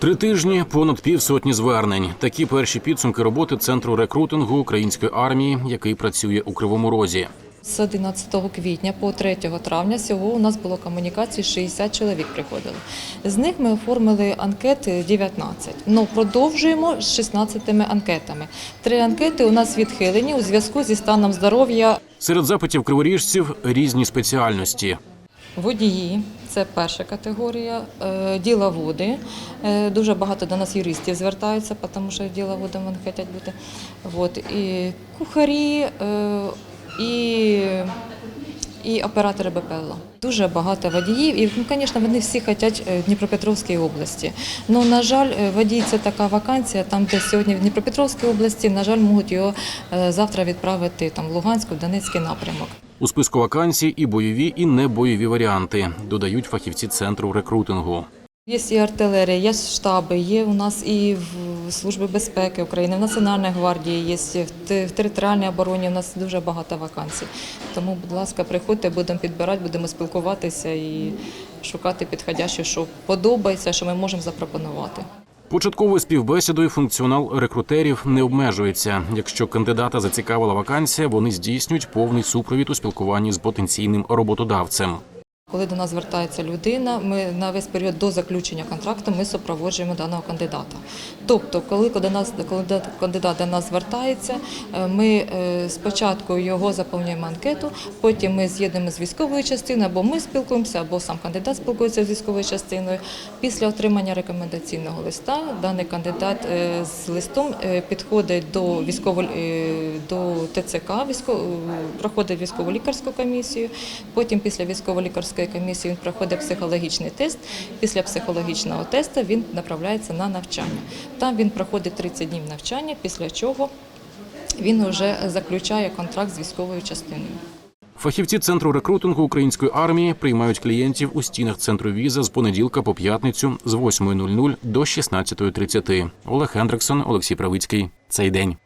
Три тижні, понад півсотні звернень. Такі перші підсумки роботи центру рекрутингу української армії, який працює у Кривому Розі. З 11 квітня по 3 травня всього у нас було комунікацій 60 чоловік приходили. З них ми оформили анкети 19. Ну продовжуємо з 16 анкетами. Три анкети у нас відхилені у зв'язку зі станом здоров'я Серед запитів криворіжців різні спеціальності. Водії це перша категорія, Діла діловоди. Е, Дуже багато до нас юристів звертаються, тому що діловодами вони хочуть бути. От, і кухарі, е, і, і оператори БПЛА. Дуже багато водіїв, і, ну, звісно, вони всі хочуть е, Дніпропетровській області. Ну, на жаль, е, водій це така вакансія, там, де сьогодні в Дніпропетровській області, на жаль, можуть його е, завтра відправити там, в Луганську, Донецький напрямок. У списку вакансій і бойові, і небойові варіанти, додають фахівці центру рекрутингу. Є і артилерія, є штаби, є у нас і в Служби безпеки України, в Національній гвардії є, в територіальній обороні у нас дуже багато вакансій. Тому, будь ласка, приходьте, будемо підбирати, будемо спілкуватися і шукати підходяще, що подобається, що ми можемо запропонувати. Початковою співбесідою функціонал рекрутерів не обмежується. Якщо кандидата зацікавила вакансія, вони здійснюють повний супровід у спілкуванні з потенційним роботодавцем. Коли до нас звертається людина, ми на весь період до заключення контракту ми супроводжуємо даного кандидата. Тобто, коли до нас коли кандидат до нас звертається, е, ми е, спочатку його заповнюємо анкету, потім ми з'єднуємо з військовою частиною, або ми спілкуємося, або сам кандидат спілкується з військовою частиною. Після отримання рекомендаційного листа даний кандидат е, з листом підходить до військово до ТЦК, військово, проходить військово-лікарську комісію. Потім після військово-лікарської комісії він проходить психологічний тест. Після психологічного тесту він направляється на навчання. Там він проходить 30 днів навчання, після чого він вже заключає контракт з військовою частиною. Фахівці центру рекрутингу української армії приймають клієнтів у стінах центру віза з понеділка по п'ятницю з 8.00 до 16.30. Олег Хендриксон, Олексій Правицький. Цей день.